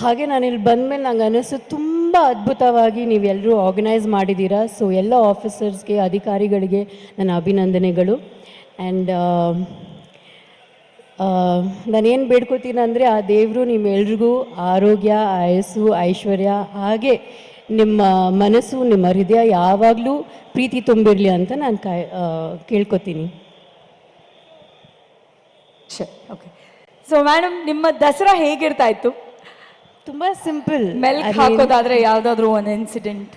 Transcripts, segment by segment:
ಹಾಗೆ ನಾನು ಇಲ್ಲಿ ಬಂದಮೇಲೆ ನಂಗೆ ಅನಿಸ್ತು ತುಂಬ ಅದ್ಭುತವಾಗಿ ನೀವೆಲ್ಲರೂ ಆರ್ಗನೈಸ್ ಮಾಡಿದ್ದೀರಾ. ಸೊ ಎಲ್ಲ ಆಫೀಸರ್ಸ್ಗೆ ಅಧಿಕಾರಿಗಳಿಗೆ ನನ್ನ ಅಭಿನಂದನೆಗಳು. ಆ್ಯಂಡ್ ನಾನೇನು ಬೇಡ್ಕೋತೀನಿ ಅಂದರೆ ಆ ದೇವರು ನಿಮ್ಮೆಲ್ರಿಗೂ ಆರೋಗ್ಯ, ಆಯಸ್ಸು, ಐಶ್ವರ್ಯ, ಹಾಗೆ ನಿಮ್ಮ ಮನಸ್ಸು, ನಿಮ್ಮ ಹೃದಯ ಯಾವಾಗಲೂ ಪ್ರೀತಿ ತುಂಬಿರಲಿ ಅಂತ ನಾನು ಕಾಯ್ ಕೇಳ್ಕೊತೀನಿ. ಸರಿ ಓಕೆ ಸೊ ಮೇಡಮ್ ನಿಮ್ಮ ದಸರಾ ಹೇಗಿರ್ತಾ ಇತ್ತು? ತುಂಬ ಸಿಂಪಲ್ ಮೆಲ್ಕ್ ಹಾಕೋದಾದ್ರೆ ಯಾವ್ದಾದ್ರು ಒಂದು ಇನ್ಸಿಡೆಂಟ್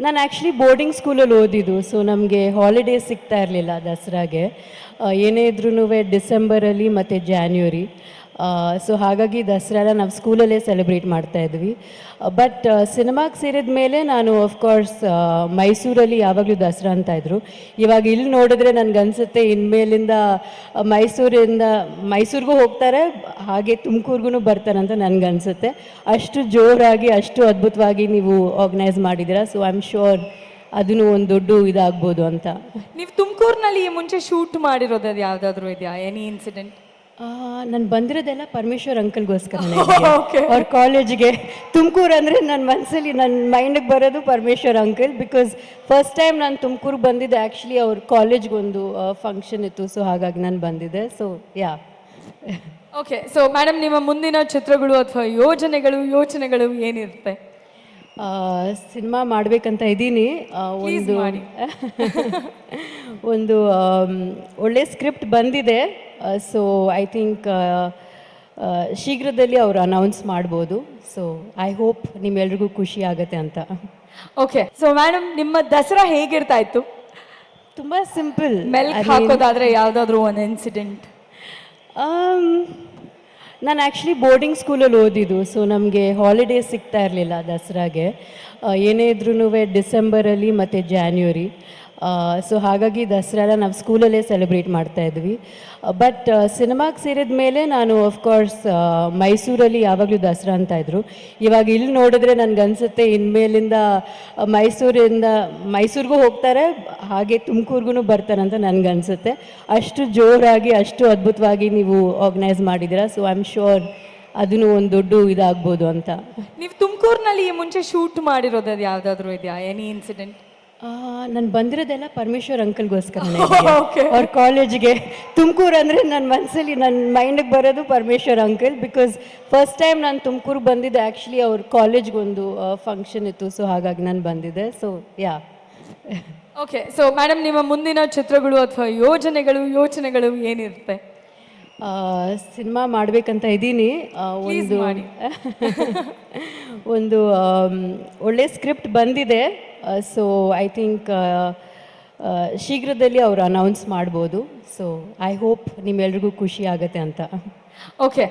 ನಾನು ಆ್ಯಕ್ಚುಲಿ ಬೋರ್ಡಿಂಗ್ ಸ್ಕೂಲಲ್ಲಿ ಓದಿದ್ದು ಸೊ ನಮಗೆ ಹಾಲಿಡೇಸ್ ಸಿಗ್ತಾ ಇರಲಿಲ್ಲ ದಸರಾಗೆ. ಏನೇ ಇದ್ರೂ ಡಿಸೆಂಬರಲ್ಲಿ ಮತ್ತು ಜಾನ್ವರಿ ಸೊ ಹಾಗಾಗಿ ದಸರಾನ ನಾವು ಸ್ಕೂಲಲ್ಲೇ ಸೆಲೆಬ್ರೇಟ್ ಮಾಡ್ತಾ ಇದ್ವಿ. ಬಟ್ ಸಿನಿಮಾಗೆ ಸೇರಿದ ಮೇಲೆ ನಾನು ಆಫ್ಕೋರ್ಸ್ ಮೈಸೂರಲ್ಲಿ ಯಾವಾಗಲೂ ದಸರಾ ಅಂತ ಇದ್ರು. ಇವಾಗ ಇಲ್ಲಿ ನೋಡಿದ್ರೆ ನನಗನ್ಸುತ್ತೆ ಇನ್ಮೇಲಿಂದ ಮೈಸೂರಿಂದ, ಮೈಸೂರಿಗೂ ಹೋಗ್ತಾರೆ, ಹಾಗೆ ತುಮಕೂರ್ಗೂ ಬರ್ತಾರೆ ಅಂತ ನನಗನ್ಸುತ್ತೆ. ಅಷ್ಟು ಜೋರಾಗಿ, ಅಷ್ಟು ಅದ್ಭುತವಾಗಿ ನೀವು ಆರ್ಗನೈಸ್ ಮಾಡಿದ್ದೀರಾ ಸೊ ಐ ಆಮ್ ಶೋರ್ ಅದನ್ನು ಒಂದು ದೊಡ್ಡ ಇದಾಗ್ಬೋದು ಅಂತ. ನೀವು ತುಮಕೂರಿನಲ್ಲಿ ಮುಂಚೆ ಶೂಟ್ ಮಾಡಿರೋದು ಯಾವುದಾದ್ರೂ ಇದೆಯಾ? ಎನಿ ಇನ್ಸಿಡೆಂಟ್ ನಾನು ಬಂದಿರೋದೆಲ್ಲ ಪರಮೇಶ್ವರ್ ಅಂಕಲ್ಗೋಸ್ಕರ ಓಕೆ ಅವ್ರ ಕಾಲೇಜ್ಗೆ. ತುಮಕೂರು ಅಂದರೆ ನನ್ನ ಮನಸ್ಸಲ್ಲಿ ನನ್ನ ಮೈಂಡಿಗೆ ಬರೋದು Parameshwar uncle because first time ನಾನು ತುಮಕೂರು ಬಂದಿದ್ದೆ ಆ್ಯಕ್ಚುಲಿ ಅವ್ರ ಕಾಲೇಜ್ಗೊಂದು ಫಂಕ್ಷನ್ ಇತ್ತು. ಸೊ ಹಾಗಾಗಿ ನಾನು ಬಂದಿದ್ದೆ. So yeah okay so madam ನಿಮ್ಮ ಮುಂದಿನ ಚಿತ್ರಗಳು ಅಥವಾ ಯೋಜನೆಗಳು ಯೋಚನೆಗಳು ಏನಿರುತ್ತೆ? ಸಿನಿಮಾ ಮಾಡಬೇಕಂತ ಇದ್ದೀನಿ. ಒಂದು ಒಂದು ಒಳ್ಳೆ ಸ್ಕ್ರಿಪ್ಟ್ ಬಂದಿದೆ. ಸೊ ಐ ಥಿಂಕ್ ಶೀಘ್ರದಲ್ಲಿ ಅವರು ಅನೌನ್ಸ್ ಮಾಡ್ಬೋದು. ಸೊ ಐ ಹೋಪ್ ನಿಮ್ಮೆಲ್ರಿಗೂ ಖುಷಿ ಆಗುತ್ತೆ ಅಂತ. ಓಕೆ ಸೊ ಮೇಡಮ್ ನಿಮ್ಮ ದಸರಾ ಹೇಗಿರ್ತಾ ಇತ್ತು ತುಂಬ ಸಿಂಪಲ್ ಮೆಲ್ಕ್ ಹಾಕೋದಾದ್ರೆ ಯಾವುದಾದ್ರೂ ಒಂದು ಇನ್ಸಿಡೆಂಟ್ ನಾನು ಆ್ಯಕ್ಚುಲಿ ಬೋರ್ಡಿಂಗ್ ಸ್ಕೂಲಲ್ಲಿ ಓದಿದ್ದು ಸೊ ನಮಗೆ ಹಾಲಿಡೇಸ್ ಸಿಗ್ತಾ ಇರಲಿಲ್ಲ ದಸರಾಗೆ. ಏನೇ ಇದ್ರೂ ಡಿಸೆಂಬರಲ್ಲಿ ಮತ್ತು ಜಾನ್ವರಿ ಸೊ ಹಾಗಾಗಿ ದಸರಾನ ನಾವು ಸ್ಕೂಲಲ್ಲೇ ಸೆಲೆಬ್ರೇಟ್ ಮಾಡ್ತಾ ಇದ್ವಿ. ಬಟ್ ಸಿನಿಮಾಗೆ ಸೇರಿದ ಮೇಲೆ ನಾನು ಆಫ್ಕೋರ್ಸ್ ಮೈಸೂರಲ್ಲಿ ಯಾವಾಗಲೂ ದಸರಾ ಅಂತ ಇದ್ರು. ಇವಾಗ ಇಲ್ಲಿ ನೋಡಿದ್ರೆ ನನಗನ್ಸುತ್ತೆ ಇನ್ಮೇಲಿಂದ ಮೈಸೂರಿಂದ, ಮೈಸೂರಿಗೂ ಹೋಗ್ತಾರೆ, ಹಾಗೆ ತುಮಕೂರಿಗೂ ಬರ್ತಾರೆ ಅಂತ ನನಗನ್ಸುತ್ತೆ. ಅಷ್ಟು ಜೋರಾಗಿ, ಅಷ್ಟು ಅದ್ಭುತವಾಗಿ ನೀವು ಆರ್ಗನೈಸ್ ಮಾಡಿದ್ದೀರಾ ಸೊ ಐ ಆಮ್ ಶೋರ್ ಅದನ್ನು ಒಂದು ದೊಡ್ಡ ಇದಾಗ್ಬೋದು ಅಂತ. ನೀವು ತುಮಕೂರಿನಲ್ಲಿ ಈ ಮುಂಚೆ ಶೂಟ್ ಮಾಡಿರೋದು ಯಾವುದಾದ್ರೂ ಇದೆಯಾ? ಎನಿ ಇನ್ಸಿಡೆಂಟ್ ನಾನು ಬಂದಿರೋದೆಲ್ಲ ಪರಮೇಶ್ವರ್ ಅಂಕಲ್ಗೋಸ್ಕರ ಓಕೆ ಅವ್ರ ಕಾಲೇಜ್ಗೆ ತುಮಕೂರು ಅಂದರೆ ನನ್ನ ಮನಸ್ಸಲ್ಲಿ ನನ್ನ ಮೈಂಡಿಗೆ ಬರೋದು Parameshwar uncle because first time ನಾನು ತುಮಕೂರು ಬಂದಿದ್ದೆ ಆ್ಯಕ್ಚುಲಿ ಅವ್ರ ಕಾಲೇಜ್ಗೊಂದು ಫಂಕ್ಷನ್ ಇತ್ತು ಸೊ ಹಾಗಾಗಿ ನಾನು ಬಂದಿದ್ದೆ so yeah okay so madam ನಿಮ್ಮ ಮುಂದಿನ ಚಿತ್ರಗಳು ಅಥವಾ ಯೋಜನೆಗಳು ಯೋಚನೆಗಳು ಏನಿರುತ್ತೆ? ಸಿನಿಮಾ ಮಾಡಬೇಕಂತ ಇದ್ದೀನಿ. ಒಂದು. ಒಂದು ಒಳ್ಳೆ ಸ್ಕ್ರಿಪ್ಟ್ ಬಂದಿದೆ. ಸೊ ಐ ಥಿಂಕ್ ಶೀಘ್ರದಲ್ಲಿ ಅವರು ಅನೌನ್ಸ್ ಮಾಡ್ಬೋದು. ಸೊ ಐ ಹೋಪ್ ನಿಮ್ಮೆಲ್ರಿಗೂ ಖುಷಿ ಆಗುತ್ತೆ ಅಂತ. ಓಕೆ